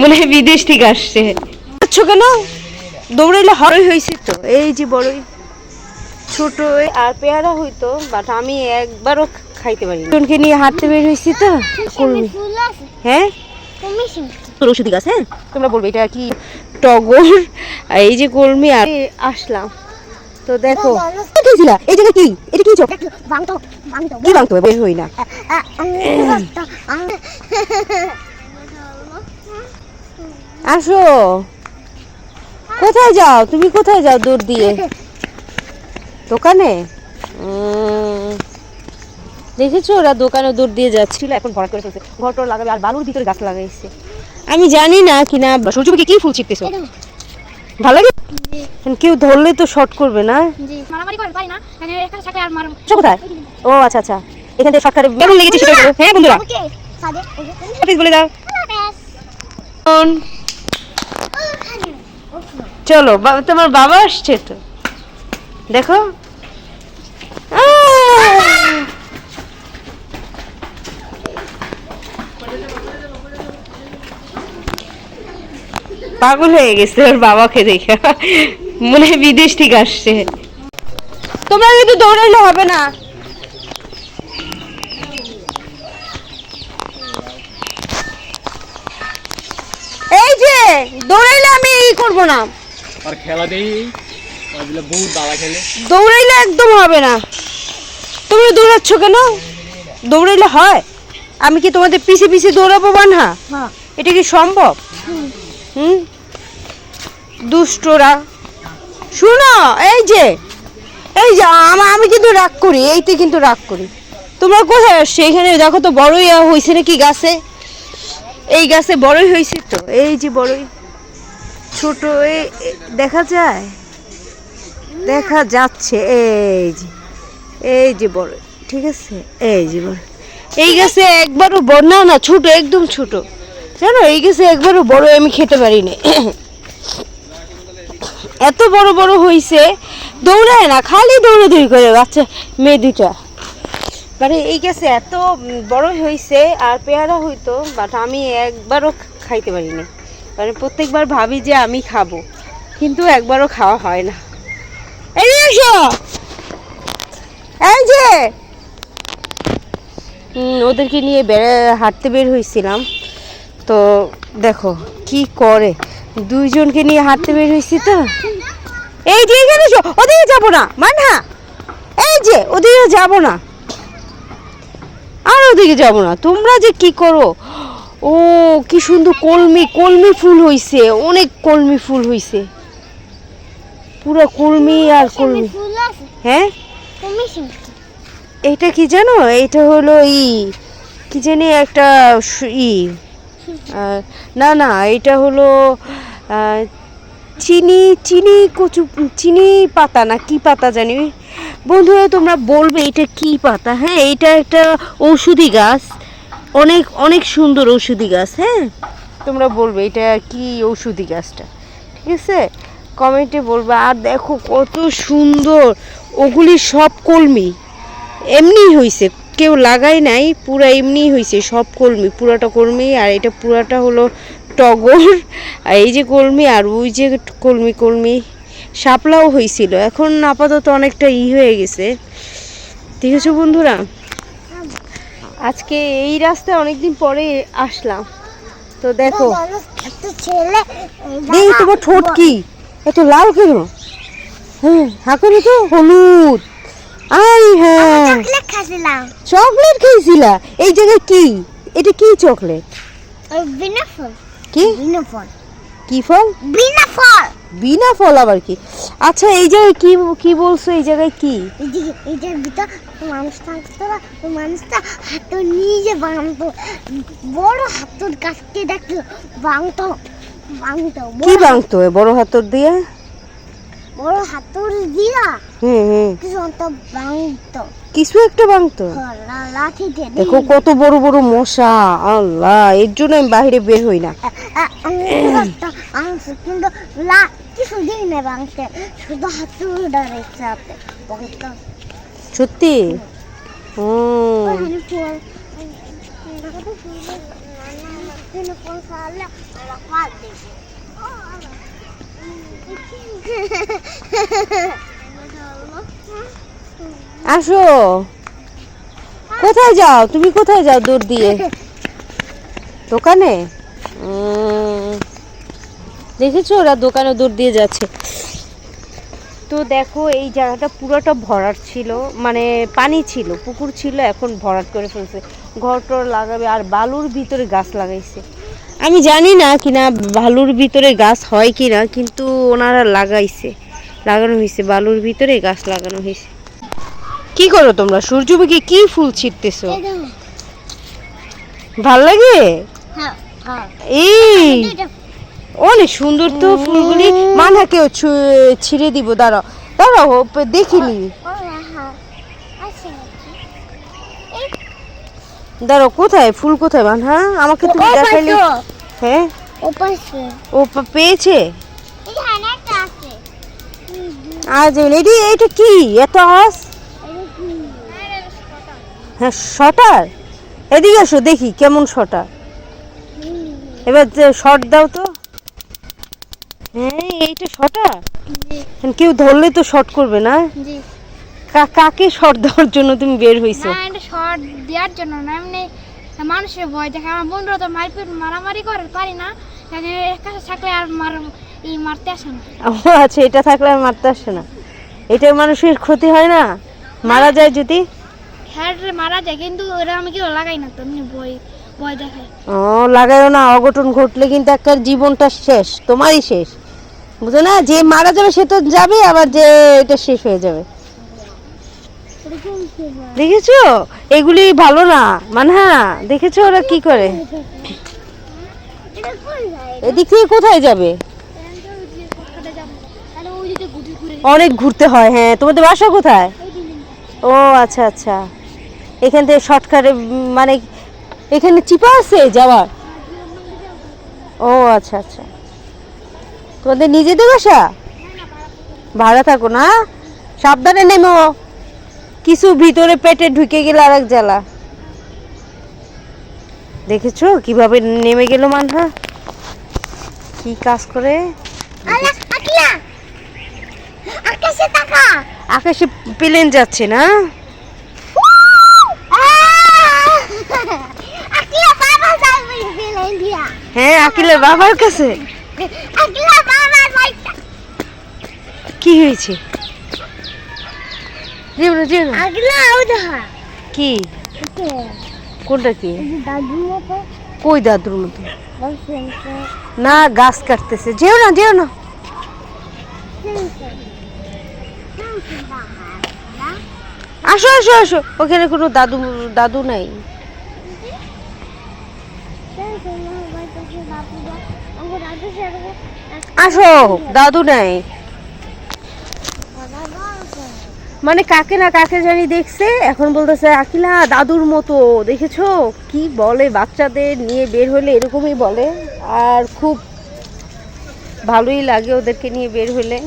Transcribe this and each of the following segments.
মনে হয় বিদেশ থেকে আসছে। আচ্ছা কেন? দৌড়াইলে হরই হয়েছে তো। এই যে বড়ই, ছোট আর পেয়ারা হইতো বাট আমি একবারও খাইতে পারি জনকে নিয়ে হাঁটতে বের হয়েছি তো, কলমি। হ্যাঁ? তোর ওষুধি গাছ হ্যাঁ? তোমরা বলবে, এটা কি টগর? এই যে কলমি, আর আসলাম। তো দেখো খেয়েছিলা এই জায়গা কি? এটা কি চোখ? বাংতো বাংতো কি বাংতো বের হই না। আসো। কোথায় যাও? তুমি কোথায় যাও দূর দিয়ে? দোকানে? দেখেছ ওরা দোকানে দূর দিয়ে যাচ্ছিল এখন ভরাট করে ফেলছে ঘর টর লাগাবে আর বালুর ভিতরে গাছ লাগাইছে। আমি জানি না কিনা সূর্যমুখী কি ফুল ছিটতেছো? ভালো লাগে? কেউ ধরলে তো শর্ট করবে না? মানে কোথায়? ও আচ্ছা আচ্ছা। এখান থেকে শর্টকাটে কেমন লেগেছে সেটা হ্যাঁ বন্ধুরা। প্লিজ বলে দাও। চলো তোমার বাবা আসছে তো। দেখো। পাগল হয়ে গেছে ওর বাবাকে দেখে। মনে হয় বিদেশ থেকে আসছে। তোমরা কিন্তু দৌড়াইলে হবে না। এই যে দৌড়াইলে আমি ই করব না। আর খেলা দেই। বহুত দাদা খেলে। দৌড়াইলে একদম হবে না। তুমি দৌড়াচ্ছ কেন? দৌড়াইলে হয়। আমি কি তোমাদের পিছে পিছে দৌড়াবো বানহা হ্যাঁ এটা কি সম্ভব? হুম? দুষ্টরা। শুনো, এই যে এই যে, আমা কিন্তু রাগ করি, এইতে কিন্তু রাগ করি। তোমরা কোথায় আসছো? এখানে দেখো তো বড়ই হয়েছে নাকি গাছে? এই গাছে বড়ই হয়েছে তো, এই যে বড়ই। ছোট দেখা যায়? দেখা যাচ্ছে, এই যে এই যে বড় ঠিক আছে? এই যে বড় এই গাছে একবারও না না, ছোট, একদম ছোট। জানো, এই গেছে একবারও বড় আমি খেতে পারি না এত বড় বড় হইছে, দৌড়ায় না, খালি দৌড়াদৌড়ি করে বাচ্চা, মেয়ে দুইটা। মানে এই গেছে এত বড় হইছে, আর পেয়ারা হইতো বাট আমি একবারও খাইতে পারি না মানে প্রত্যেকবার ভাবি যে আমি খাব, কিন্তু একবারও খাওয়া হয় না। এই এসো এই যে! ওদেরকে নিয়ে বেড়ে হাঁটতে বের হয়েছিলাম তো দেখো, কি করে? দুইজনকে নিয়ে হাঁটতে বের হয়েছি তো। এই যে এখানে ওদিকে যাব না মানহা এই যে, ওদিকে যাব না। আর ওদিকে যাব না, তোমরা যে কি করো? ও, কি সুন্দর কলমি কলমি ফুল হইছে, অনেক কলমি ফুল হইছে। পুরো কলমি আর কলমি। হ্যাঁ? এটা কি জানো? এটা হলো ই, কি জানি একটা ই। না না, এটা হলো চিনি চিনি কচু, চিনি পাতা না কি পাতা জানি। বন্ধুরা, তোমরা বলবে এটা কি পাতা? হ্যাঁ এটা একটা ঔষধি গাছ। অনেক অনেক সুন্দর ঔষধি গাছ হ্যাঁ? তোমরা বলবে এটা কি ঔষধি গাছটা? ঠিক আছে? কমেন্টে বলবে, আর দেখো কত সুন্দর, ওগুলি সব কলমি। এমনি হইছে কেউ লাগাই নাই, পুরা এমনি হয়েছে সব কলমি, পুরাটা কলমি, আর এটা পুরাটা হলো টগর, আর এই যে কলমি আর ওই যে কলমি কলমি, শাপলাও হয়েছিল এখন আপাতত অনেকটা ই হয়ে গেছে। ঠিক আছে বন্ধুরা? আজকে এই রাস্তায় অনেকদিন পরে আসলাম। তো দেখো। তোমার ঠোঁট কি? এত লাল কেন? হ্যাঁ হাঁকড়ি তো, হলুদ। আই হ্যাঁ। চকলেট খাচ্ছিলাম চকলেট খেয়েছিলা? এই জায়গায় কি? এটা কি চকলেট বিনা ফল। কি? বিনা ফল। কি ফল? বিনা ফল। বিনা ফল আবার কি? আচ্ছা এই জায়গায় কি কি বলছো? এই জায়গায় কি? এদিকে এটার ভিতর মানুষ থাকতো না মানুষটা হাত নিজে বানাতো বড় হাতুর কাছকে দেখতো বাংতো বাংতো কি বাংতো বড় হাতর দিয়ে? বড় হাতুর দিয়া হুম হুম। কিছু একটা বাংতো কিছু একটা দিয়ে দেখো কত বড় বড় মশা আল্লাহ এর জন্য আমি বাইরে বের হই না। কিন্তু লা কিছু দিই না বাংতে শুধু হাতুর ডাইরেক্ট সাথে সত্যি? হুম। আসো। কোথায় যাও? তুমি কোথায় যাও দূর দিয়ে? দোকানে? দেখেছ ওরা দোকানে দূর দিয়ে যাচ্ছে। তো দেখো, এই জায়গাটা পুরোটা ভরাট ছিল মানে পানি ছিল, পুকুর ছিল, এখন ভরাট করে ফেলছে। ঘর টর লাগাবে, আর বালুর ভিতরে গাছ লাগাইছে। আমি জানি না কিনা বালুর ভিতরে গাছ হয় কিনা কিন্তু ওনারা লাগাইছে লাগানো হয়েছে বালুর ভিতরে গাছ লাগানো হয়েছে। কি করো তোমরা? সূর্যমুখী কি ফুল ছিটতেছো? ভালো লাগে? এই অনেক সুন্দর তো ফুলগুলি। মানহাকেও ছু- ছিঁড়ে দিব দাঁড়াও। দাঁড়াও দেখিনি দাঁড়াও কোথায়? ফুল কোথায় বান? হ্যাঁ আমাকে তুমি দেখাইলে হ্যাঁ? ও পেয়েছে? আজ এটি এটা কি? এত আওয়াজ? হ্যাঁ শটার? এদিকে আসো দেখি কেমন শটার। এবার শর্ট দাও তো। হ্যাঁ এইটা শটার? কেউ ধরলে তো শর্ট করবে না। কাকে শর্ট দেওয়ার জন্য তুমি বের হইছো? না এটা শর্ট দেওয়ার জন্য না এমনি মানুষের ভয় দেখে। আমার বন্ধুরা তো মারপিট মারামারি করে পারি না। কাছে থাকলে আর মার এই মারতে আসে না। ও আচ্ছা এটা থাকলে আর মারতে আসে না। এটা মানুষের ক্ষতি হয় না? মারা যায় যদি? হ্যাঁ মারা যায় কিন্তু ওরা আমি কেউ লাগাই না তো এমনি ভয় ভয় দেখায়। ও লাগাইও না অঘটন ঘটলে কিন্তু একটা জীবনটা শেষ তোমারই শেষ। বুঝো না যে মারা যাবে সে তো যাবে আবার যে এটা শেষ হয়ে যাবে। দেখেছ? এগুলি ভালো না। মানে হ্যাঁ দেখেছ ওরা কি করে? এদিক থেকে কোথায় যাবে? অনেক ঘুরতে হয় হ্যাঁ। তোমাদের বাসা কোথায়? ও আচ্ছা আচ্ছা। এখান থেকে শর্টকাটে মানে এখানে চিপা আছে যাওয়ার? ও আচ্ছা আচ্ছা। তোমাদের নিজেদের বাসা? ভাড়া থাকো না। সাবধানে নেমো। কিছু ভিতরে পেটে ঢুকে গেলে আর এক জ্বালা। দেখেছ কীভাবে নেমে গেল মানহা? কি কাজ করে? আকাশে প্লেন যাচ্ছে না? হ্যাঁ আকিলের বাবার কাছে। কি হয়েছে? যেও না, যেও না। আগলা আও দেখা কি? কোনটা কি? দাদু মতো কই দাদুর মতো? না গাছ কাটতেছে। যেও না যেও না। আসো আসো আসো। ওখানে কোনো দাদু দাদু নাই। আসো দাদু নাই। মানে কাকে না কাকে জানি দেখছে, এখন বলতেছে, আকিলা, দাদুর মতো, দেখেছ? কি বলে বাচ্চাদের নিয়ে বের হলে? এরকমই বলে। আর খুব ভালোই লাগে ওদেরকে নিয়ে বের হলে।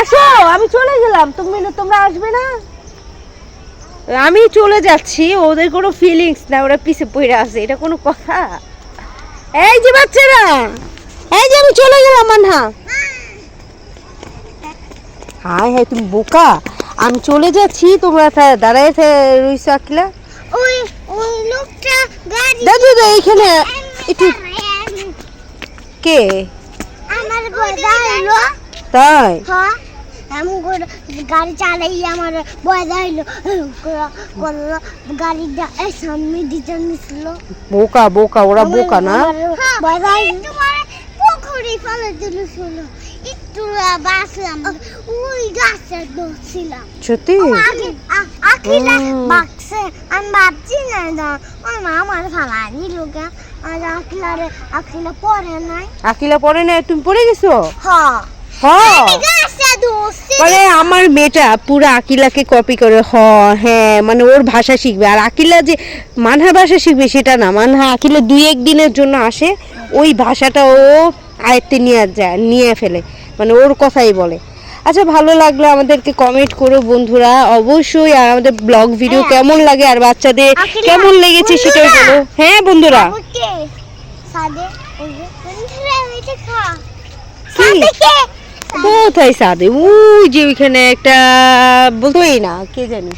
আসো, আমি চলে গেলাম। তুমি তোমরা আসবে না? আমি চলে যাচ্ছি, ওদের কোনো ফিলিংস না ওরা পিছে পড়ে আছে, এটা কোনো কথা? এই যে বাচ্চারা! এই যে আমি চলে গেলাম মানহা হায় হায় তুমি বোকা? আমি চলে যাচ্ছি তোমরা দাঁড়ায় রইছো আকিলা? ওই ওই লোকটা গাড়ি দাদু দা এইখানে। একটু কে? আমার বয়দা হইল তাই? হ্যাঁ করে গাড়ি চালাই আমার বয়দা হইল করল গাড়ি সামনে দিতে নিছিল বোকা বোকা ওরা বোকা না? বয়দা তোমার পুকুরি ফেলে দিয়েছিল একটু বাসলাম ওই গাছে সত্যি? আমি ভাবছি না ওই আমার ফালানি লোকে। আর আখিলারে আখিলা পরে নাই। আকিলা পরে না তুমি পড়ে গেছো? হ্যাঁ হ্যাঁ মানে আমার মেয়েটা পুরো আকিলাকে কপি করে হ হ্যাঁ মানে ওর ভাষা শিখবে। আর আকিলা যে মানহা ভাষা শিখবে সেটা না। মানহা আকিলা দুই একদিনের জন্য আসে ওই ভাষাটা ও আয়ত্তে নিয়ে যায় নিয়ে ফেলে। মানে ওর কথাই বলে। আচ্ছা ভালো লাগল আমাদেরকে কমেন্ট করো বন্ধুরা। অবশ্যই আর আমাদের ব্লগ ভিডিও হ্যাঁ। কেমন লাগে আর বাচ্চাদের কেমন লেগেছে সেটাই। বলো। হ্যাঁ বন্ধুরা। কোথায় সাদে? ওই যে ওইখানে একটা বলতোই না কে জানি?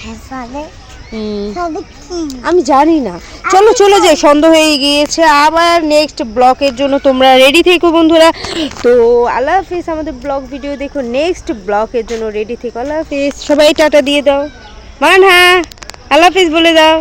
আমি জানি না। চলো চলে যাই সন্ধ্যা হয়ে গিয়েছে। আবার নেক্সট ব্লকের জন্য তোমরা রেডি থেকো বন্ধুরা। তো আল্লাহ হাফিজ আমাদের ব্লগ ভিডিও দেখো। নেক্সট ব্লকের জন্য রেডি থেকো। আল্লাহ হাফিজ সবাই টাটা দিয়ে দাও। মান হ্যাঁ আল্লাহ হাফিজ বলে দাও।